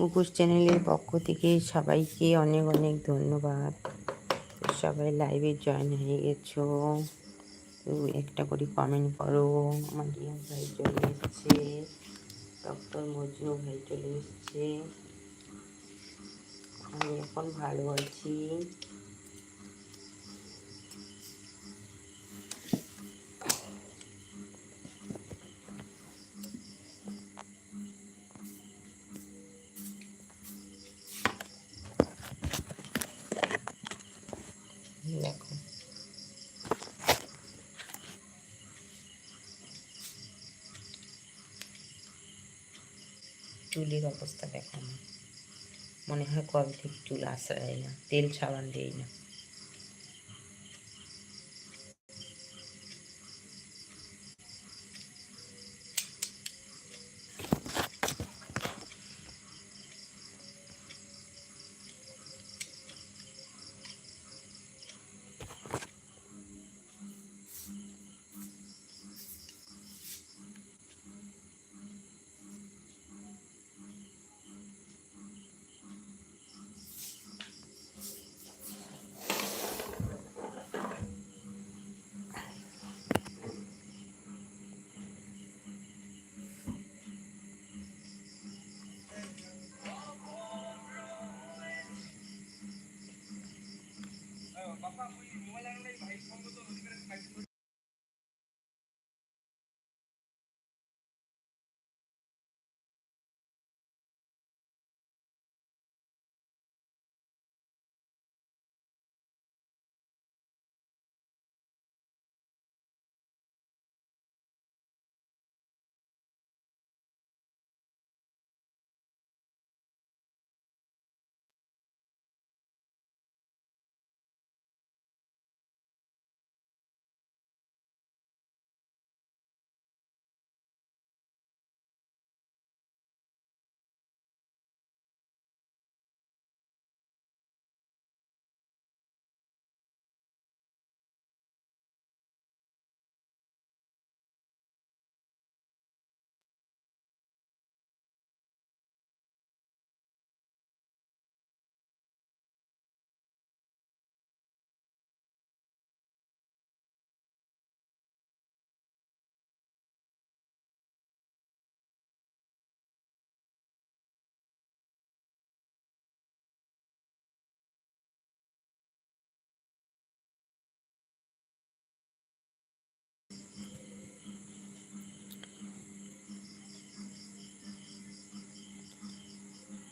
মুখোশ চ্যানেলের পক্ষ থেকে সবাইকে অনেক অনেক ধন্যবাদ। সবাই লাইভে জয়েন হয়ে গেছো। একটা করে কমেন্ট করো। আমার ভাই চলে এসছে। ডক্টর মজনু ভাই চলে এসছে। আমি এখন ভালো আছি। চুলের অবস্থা দেখো মনে হয় কবে থেকে চুল আশ্রয় না তেল সাবান দেয় না।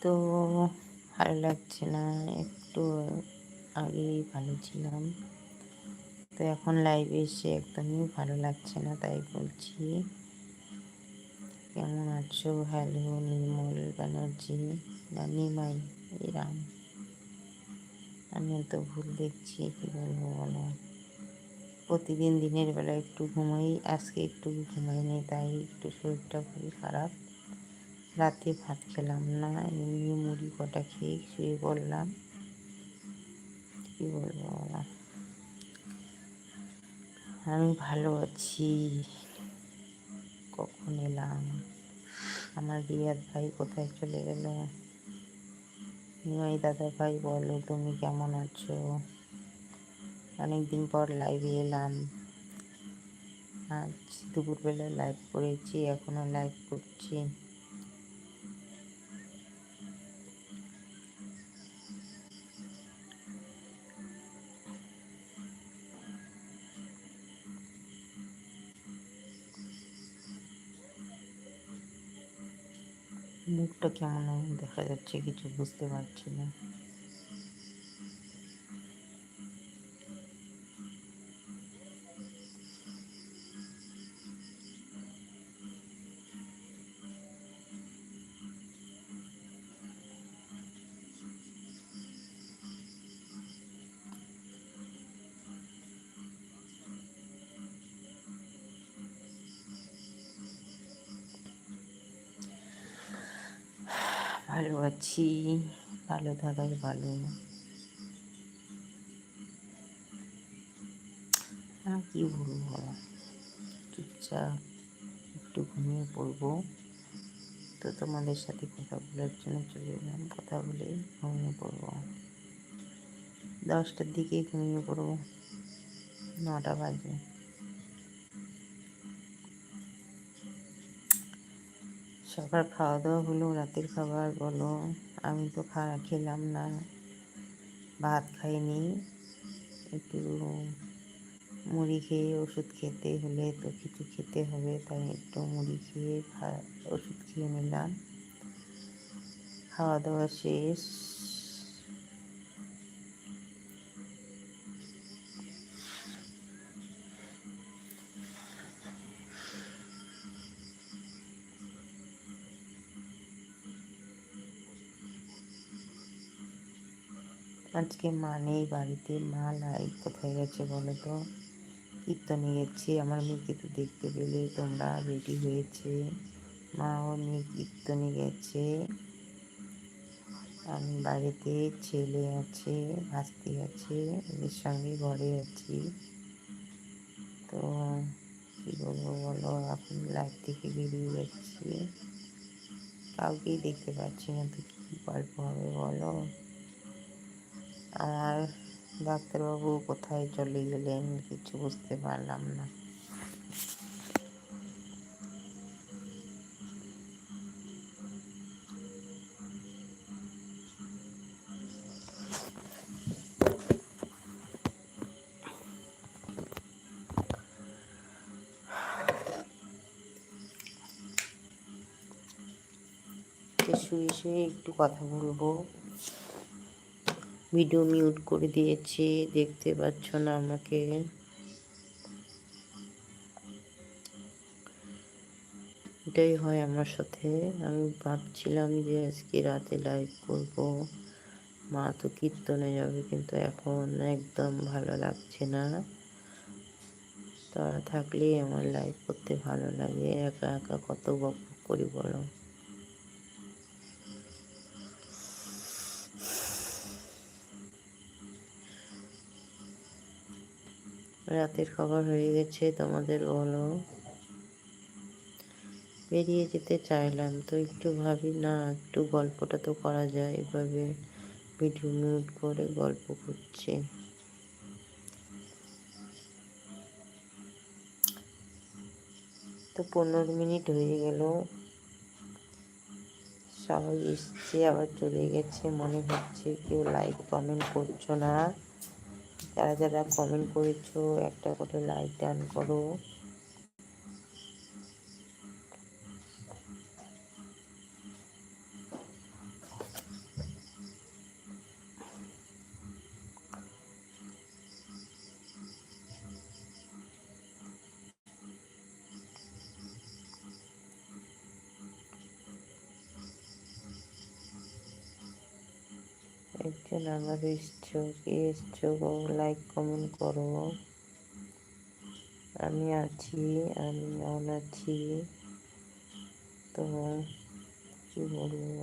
তো ভালো লাগছে না, একটু আগেই ভালো ছিলাম। তো এখন লাইভে এসে একদমই ভালো লাগছে না, তাই বলছি। কেমন আছো? হ্যালো নির্মল ব্যানার্জি না নিমাই এরাম আমি তো ভুল দেখছি, কী বলব বলো। প্রতিদিন দিনের বেলা একটু ঘুমাই, আজকে একটু ঘুমাইনি তাই একটু শরীরটা খুবই খারাপ। রাতে ভাত খেলাম না, এমনি মুড়ি কটা খেয়ে শুয়ে পড়লাম। কী বলব বলা? আমি ভালো আছি। কখন এলাম? আমার রিয়াদ ভাই কোথায় চলে গেল? নিমাই দাদা ভাই বলো, তুমি কেমন আছো? অনেকদিন পর লাইভে এলাম। আজ দুপুরবেলা লাইভ করেছি এখনও লাইভ করছি। মুখটা কেমন দেখা যাচ্ছে কিছু বুঝতে পারছি না ভালো থাকাই ভালো। আর কি বলব? চুপচাপ একটু ঘুমিয়ে পড়ব। তো তোমাদের সাথে কথা বলার জন্য চলে এলাম। কথা বলে ঘুমিয়ে পড়ব। দশটার দিকে ঘুমিয়ে পড়ব। নটা বাজে। সকাল খাওয়া দাওয়া হলো, রাতের খাবার বলো। আমি তো খাওয়া খেলাম না। ভাত খাইনি। একটু মুড়ি খেয়ে ওষুধ খেতে হলে তো কিছু খেতে হবে, তাই একটু মুড়ি খেয়ে ওষুধ খেয়ে নিলাম। খাওয়া দাওয়া শেষ। আজকে মা নেই বাড়িতে, মা লাই কোথায় গেছে বলো তো? কীর্তনে গেছে, আমার মেয়েকে তো দেখতে পেলে, তোমরা রেডি হয়েছে। মা ও মেয়ে কীর্তনে গেছে। আমি বাড়িতে ছেলে আছে, ভাস্তি আছে, এদের সঙ্গে ঘরে আছি। তো কী বলব বলো, এখন লাইফ থেকে বেরিয়ে যাচ্ছি। কাউকেই দেখতে পাচ্ছি না, তো কী গল্প হবে বলো? আমার ডাক্তারবাবু কোথায় চলে গেলেন কিছু বুঝতে পারলাম না। একটু কথা বলব। ভিডিও মিউট করে দিয়েছি, দেখতে পাচ্ছ না আমাকে? এটাই হয় আমার সাথে। আমি ভাবছিলাম যে আজকে রাতে লাইভ করব। মা তো কীর্তনে যাবে, কিন্তু এখন একদম ভালো লাগছে না। তারা থাকলেই আমার লাইভ করতে ভালো লাগে। একা একা কত বক করি বলো। রাতের খাবার হয়ে গেছে, তোমাদের বলো। বেরিয়ে যেতে চাইলাম তো একটু ভাবি, না, একটু গল্পটা তো করা যায়। এভাবে ভিডিও মিউট করে গল্প করছে। তো পনেরো মিনিট হয়ে গেল। সবাই এসছে, আবার চলে গেছে। মনে হচ্ছে কেউ লাইক কমেন্ট করছ না। যারা যারা কমেন্ট করেছ একটা করে লাইক দান করো। একজন আমার ইচ্ছুক ইচ্ছুক লাইক কমেন্ট করো। আমি আছি, আমি অন আছি। তো কি বলব?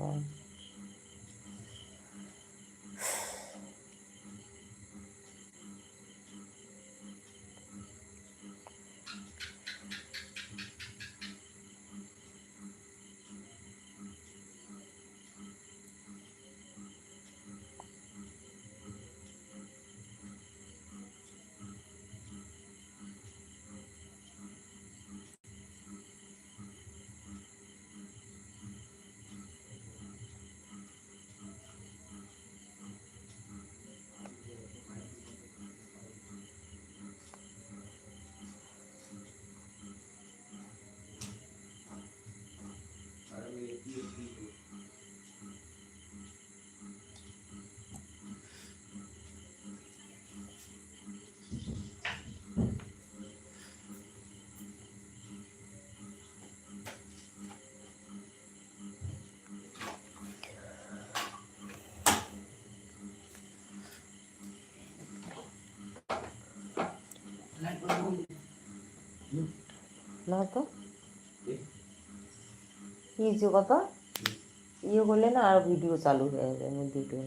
না তো? ইয়ে কথা? ইয়ে করলে না আর ভিডিও চালু হয়ে যায় আমি দুটো।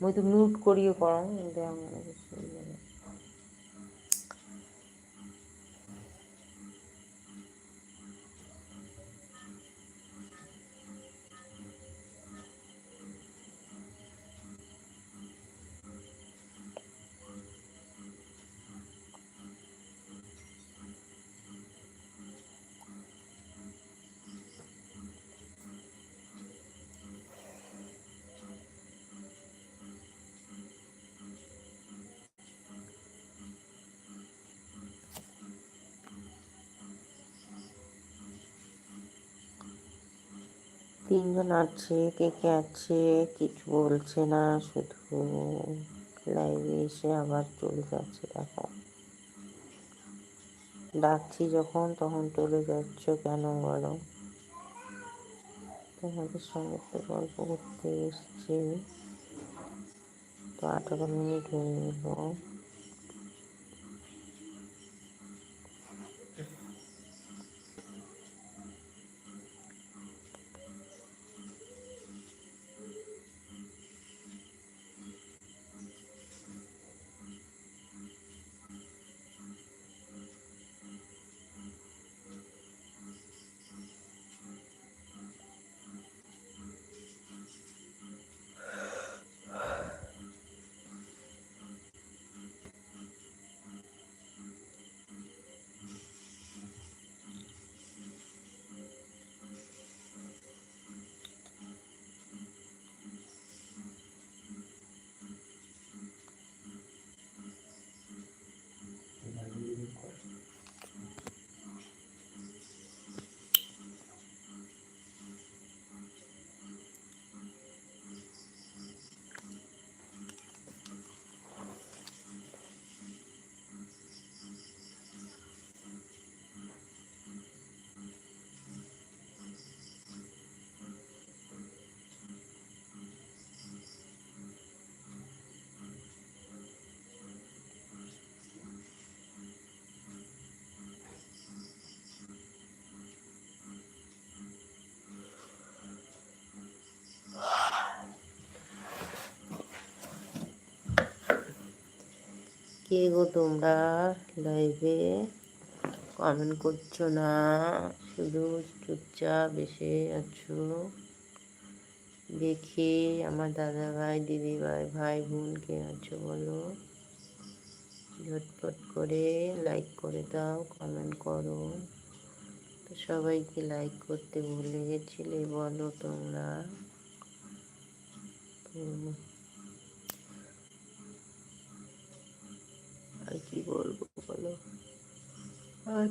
মুই তো মিউট করিয়ে করাম কিন্তু তিনজন আছে, কে কে আছে, কিছু বলছে না, শুধু লাইভে এসে আবার চলে যাচ্ছে, দেখো। ডাকছি যখন, তখন চলে যাচ্ছ কেন বলো? তোমাদের সঙ্গে তো গল্প করতে এসছি। তো আঠারো মিনিট হয়ে গেল। কে গো তোমরা? লাইভে কমেন্ট করছ না? শুধু চুপচাপ এসে আছো? দেখি আমার দাদা ভাই দিদি ভাই ভাই বোন কে আছো বলো? ঝটপট করে লাইক করে দাও কমেন্ট করো। তো সবাইকে লাইক করতে ভুলে গেছিলে বলো তোমরা আর কি বলব আর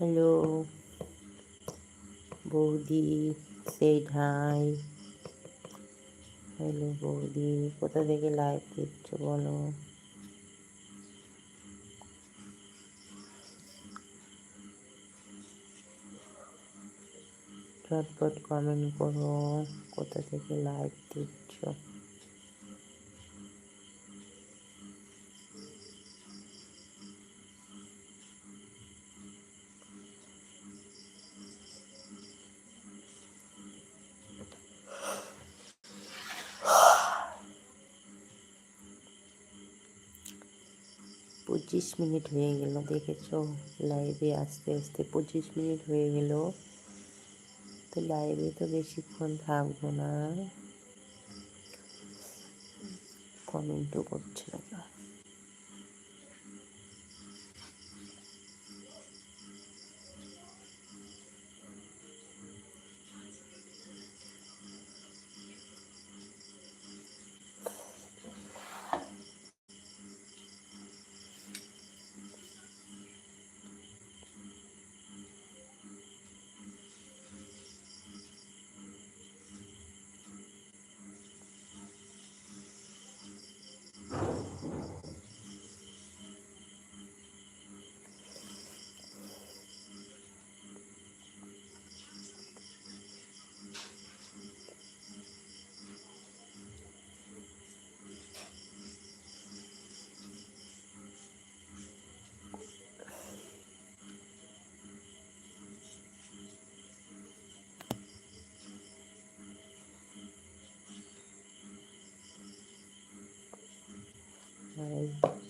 হ্যালো। বৌদি, সেই হাই হ্যালো বৌদি, কোথা থেকে লাইভ দিচ্ছ বলো? ঝটপট কমেন্ট করো, কোথা থেকে লাইভ দিচ্ছ পঁচিশ মিনিট হয়ে গেল, দেখেছ? লাইভে আস্তে আস্তে পঁচিশ মিনিট হয়ে গেল। তো লাইভে তো বেশিক্ষণ থাকব না। কমেন্টও করছে না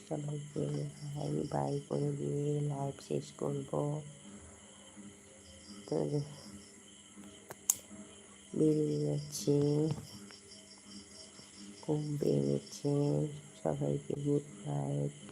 সবাইকে হাই বাই করে দিয়ে লাইভ শেষ করব তো বেরিয়ে যাচ্ছে ঘুম পেয়ে সবাইকে গুড নাইট